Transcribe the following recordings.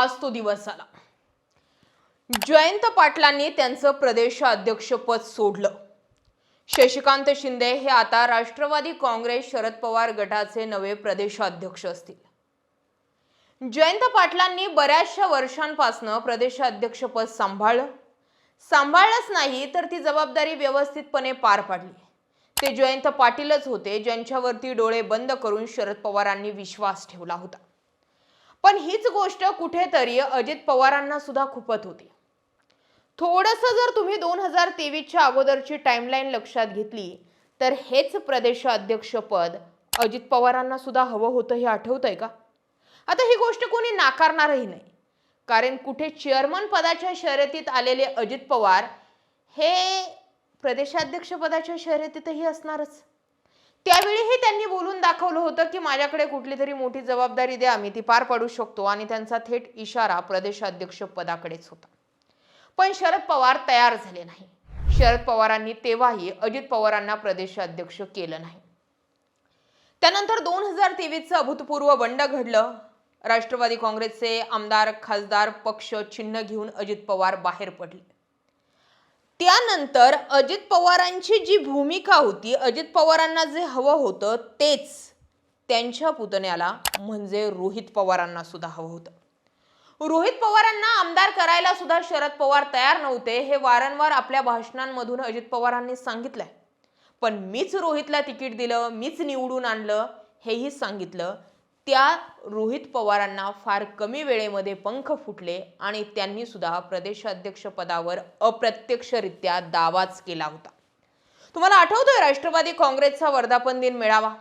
आज तो दिवस आला जयंत पाटलांनी त्यांचं प्रदेशाध्यक्षपद सोडलं. शशिकांत शिंदे हे आता राष्ट्रवादी काँग्रेस शरद पवार गटाचे नवे प्रदेशाध्यक्ष असतील. जयंत पाटलांनी बऱ्याचशा वर्षांपासनं प्रदेशाध्यक्षपद सांभाळलं. सांभाळलंच नाही तर ती जबाबदारी व्यवस्थितपणे पार पाडली. ते जयंत पाटीलच होते ज्यांच्यावरती डोळे बंद करून शरद पवारांनी विश्वास ठेवला होता. पण हीच गोष्ट कुठेतरी अजित पवारांना सुद्धा खुपत होती. थोडंसं जर तुम्ही दोन हजार तेवीसच्या अगोदरची टाइमलाईन लक्षात घेतली तर हेच प्रदेशाध्यक्षपद अजित पवारांना सुद्धा हवं होतं हे आठवतंय का? आता ही गोष्ट कोणी नाकारणारही नाही. कारण कुठे चेअरमन पदाच्या शर्यतीत आलेले अजित पवार हे प्रदेशाध्यक्षपदाच्या शर्यतीतही असणारच. त्यावेळीही त्यांनी बोलून दाखवलं होतं की माझ्याकडे कुठली तरी मोठी जबाबदारी द्या मी ती पार पाडू शकतो आणि त्यांचा थेट इशारा प्रदेशाध्यक्ष पदाकडेच होता. पण शरद पवार तयार झाले नाही. शरद पवारांनी तेव्हाही अजित पवारांना प्रदेशाध्यक्ष केलं नाही. त्यानंतर दोन हजार तेवीसचं अभूतपूर्व बंड घडलं. राष्ट्रवादी काँग्रेसचे आमदार खासदार पक्ष चिन्ह घेऊन अजित पवार बाहेर पडले. त्यानंतर अजित पवारांची जी भूमिका होती अजित पवारांना जे हवं होतं तेच त्यांच्या पुतण्याला म्हणजे रोहित पवारांना सुद्धा हवं होतं. रोहित पवारांना आमदार करायला सुद्धा शरद पवार तयार नव्हते हे वारंवार आपल्या भाषणांमधून अजित पवारांनी सांगितलंय. पण मीच रोहितला तिकीट दिलं मीच निवडून आणलं हेही सांगितलं. त्या रोहित पवारांना फार कमी वेळेमध्ये पंख फुटले आणि त्यांनी सुद्धा प्रदेशाध्यक्षपदावर अप्रत्यक्षरित्या दावाच केला होता. तुम्हाला आठवतोय राष्ट्रवादी काँग्रेसचा वर्धापन दिन मेळावा?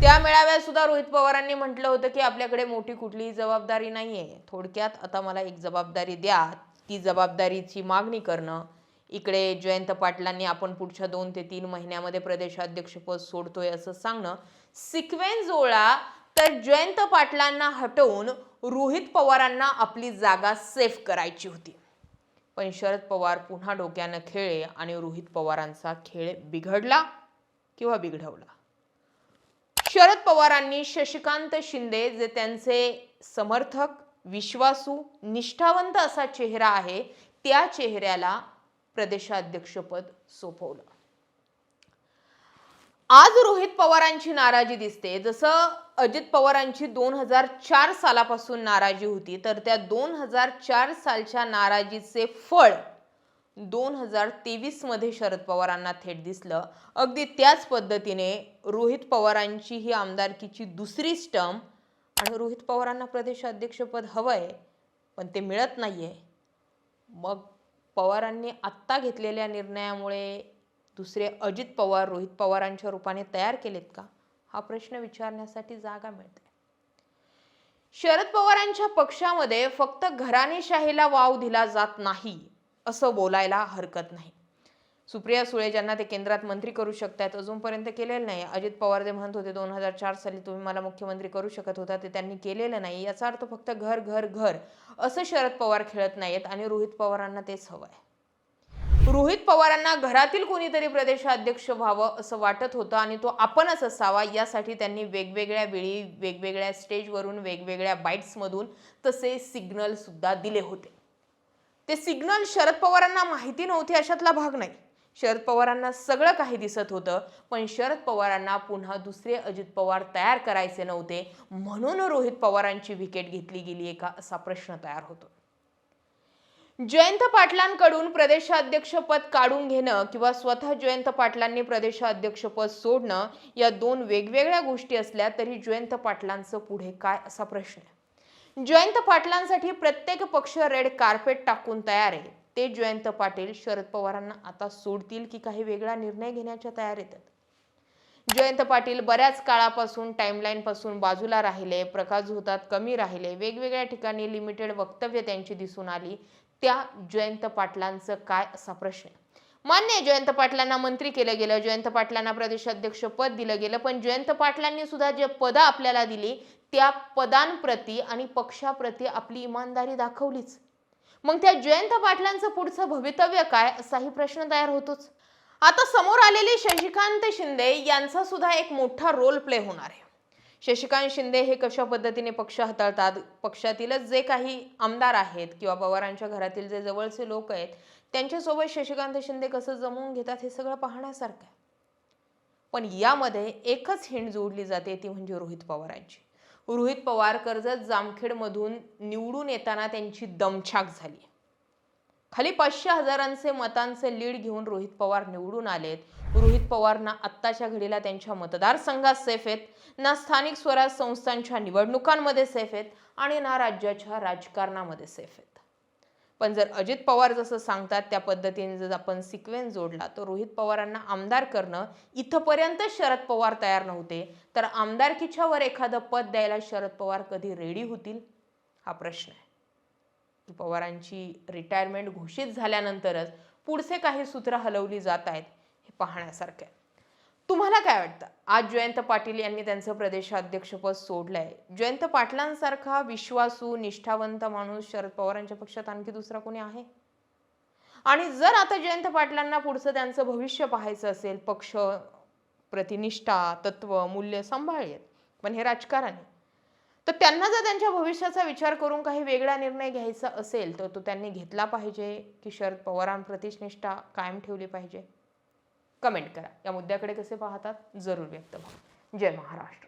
त्या मेळाव्यात सुद्धा रोहित पवारांनी म्हटलं होतं की आपल्याकडे मोठी कुठलीही जबाबदारी नाहीये. थोडक्यात आता मला एक जबाबदारी द्या. ती जबाबदारीची मागणी करणं. इकडे जयंत पाटलांनी आपण पुढच्या दोन ते तीन महिन्यामध्ये प्रदेशाध्यक्षपद सोडतोय असं सांगणं. सिक्वेन्स जोळा तर जयंत पाटलांना हटवून रोहित पवारांना आपली जागा सेफ करायची होती. पण शरद पवार पुन्हा डोक्यानं खेळले आणि रोहित पवारांचा खेळ बिघडला किंवा बिघडवला. शरद पवारांनी शशिकांत शिंदे जे त्यांचे समर्थक विश्वासू निष्ठावंत असा चेहरा आहे त्या चेहऱ्याला प्रदेशाध्यक्षपद सोपवलं. आज रोहित पवारांची नाराजी दिसते. जसं अजित पवारांची दोन हजार चार सालापासून नाराजी होती तर त्या दोन हजार चार सालच्या नाराजीचे फळ दोन हजार तेवीसमध्ये शरद पवारांना थेट दिसलं. अगदी त्याच पद्धतीने रोहित पवारांची ही आमदारकीची दुसरी स्टम आणि रोहित पवारांना प्रदेशाध्यक्षपद आहे पण ते मिळत नाही आहे मग पवारांनी आत्ता घेतलेल्या निर्णयामुळे दुसरे अजित पवार रोहित पवारांच्या रूपाने तयार केलेत का? हा प्रश्न विचारण्यासाठी जागा मिळते. शरद पवारांच्या पक्षामध्ये फक्त घराणेशाहीला वाव दिला जात नाही असं बोलायला हरकत नाही. सुप्रिया सुळे ज्यांना ते केंद्रात मंत्री करू शकतात अजूनपर्यंत केलेलं नाही. अजित पवार जे म्हणत होते दोन हजार चार साली तुम्ही मला मुख्यमंत्री करू शकत होता ते त्यांनी केलेलं नाही. याचा अर्थ फक्त घर घर घर असं शरद पवार खेळत नाहीत आणि रोहित पवारांना तेच हवं आहे रोहित पवारांना घरातील कोणीतरी प्रदेशाध्यक्ष व्हावं असं वाटत होतं आणि तो आपणच असावा यासाठी त्यांनी वेगवेगळ्या वेळी वेगवेगळ्या स्टेजवरून वेगवेगळ्या बाईट्समधून तसे सिग्नल सुद्धा दिले होते. ते सिग्नल शरद पवारांना माहिती नव्हते अशातला भाग नाही. शरद पवारांना सगळं काही दिसत होतं पण शरद पवारांना पुन्हा दुसरे अजित पवार तयार करायचे नव्हते म्हणून रोहित पवारांची विकेट घेतली गेली आहे का असा प्रश्न तयार होतो. जयंत पाटलांकडून प्रदेशाध्यक्षपद काढून घेणं किंवा स्वतः जयंत पाटलांनी प्रदेशाध्यक्षपद सोडणं या दोन वेगवेगळ्या गोष्टी असल्या तरी जयंत पाटलांचं पुढे काय असा प्रश्न आहे? जयंत पाटलांसाठी प्रत्येक पक्ष रेड कार्पेट टाकून तयार आहे. ते जयंत पाटील शरद पवारांना आता सोडतील की काही वेगळा निर्णय घेण्याच्या तयारीत येतात जयंत पाटील बऱ्याच काळापासून टाईमलाईनपासून बाजूला राहिले प्रकाश होतात कमी राहिले वेगवेगळ्या ठिकाणी लिमिटेड वक्तव्य त्यांची दिसून आली. त्या जयंत पाटलांचं काय असा प्रश्न? मान्य जयंत पाटलांना मंत्री केलं गेलं जयंत पाटलांना प्रदेशाध्यक्ष पद दिलं गेलं पण जयंत पाटलांनी सुद्धा जे पदं आपल्याला दिली त्या पदांप्रती आणि पक्षाप्रती आपली इमानदारी दाखवलीच. मग त्या जयंत पाटलांचं पुढचं भवितव्य काय असाही प्रश्न तयार होतोच. आता समोर आलेले शशिकांत शिंदे यांचा सुद्धा एक मोठा रोल प्ले होणार आहे. शशिकांत शिंदे हे कशा पद्धतीने पक्ष हाताळतात? पक्षातीलच जे काही आमदार आहेत किंवा पवारांच्या घरातील जे जवळचे लोक आहेत त्यांच्यासोबत शशिकांत शिंदे कसं जमवून घेतात हे सगळं पाहण्यासारखं आहे. पण यामध्ये एकच हिंड जोडली जाते ती म्हणजे रोहित पवारांची. रोहित पवार कर्जत जामखेडमधून निवडून येताना त्यांची दमछाक झाली खाली पाचशे हजारांचे मतांचे लीड घेऊन रोहित पवार निवडून आलेत. रोहित पवार ना आत्ताच्या घडीला त्यांच्या मतदारसंघात सेफ आहेत. ना स्थानिक स्वराज संस्थांच्या निवडणुकांमध्ये सेफ आहेत आणि ना राज्याच्या राजकारणामध्ये सेफ आहेत. पण जर अजित पवार जसं सांगतात त्या पद्धतीने जर आपण सिक्वेन्स जोडला तर रोहित पवारांना आमदार करणं इथंपर्यंत शरद पवार तयार नव्हते. तर आमदारकीच्या वर एखादं पद द्यायला शरद पवार कधी रेडी होतील? हा प्रश्न आहे. पवारांची रिटायरमेंट घोषित झाल्यानंतरच पुढचे काही सूत्र हलवली जात आहेत हे पाहण्यासारखं आहे. तुम्हाला काय वाटतं? आज जयंत पाटील यांनी त्यांचं प्रदेशाध्यक्षपद आहे जयंत पाटलांसारखा विश्वासू निष्ठावंत माणूस शरद पवारांच्या पक्षात आणखी दुसरा कोणी आहे? आणि जर आता जयंत पाटलांना पुढचं त्यांचं भविष्य पाहायचं असेल पक्ष प्रतिनिष्ठा तत्व मूल्य सांभाळलेत पण हे राजकारण आहे. तर त्यांना जर त्यांच्या भविष्याचा विचार करून काही वेगळा निर्णय घ्यायचा असेल तर तो त्यांनी घेतला पाहिजे की शरद पवारांप्रतीच निष्ठा कायम ठेवली पाहिजे? कमेंट करा. या मुद्द्याकडे कसे पाहतात? जरूर व्यक्त व्हा. जय महाराष्ट्र.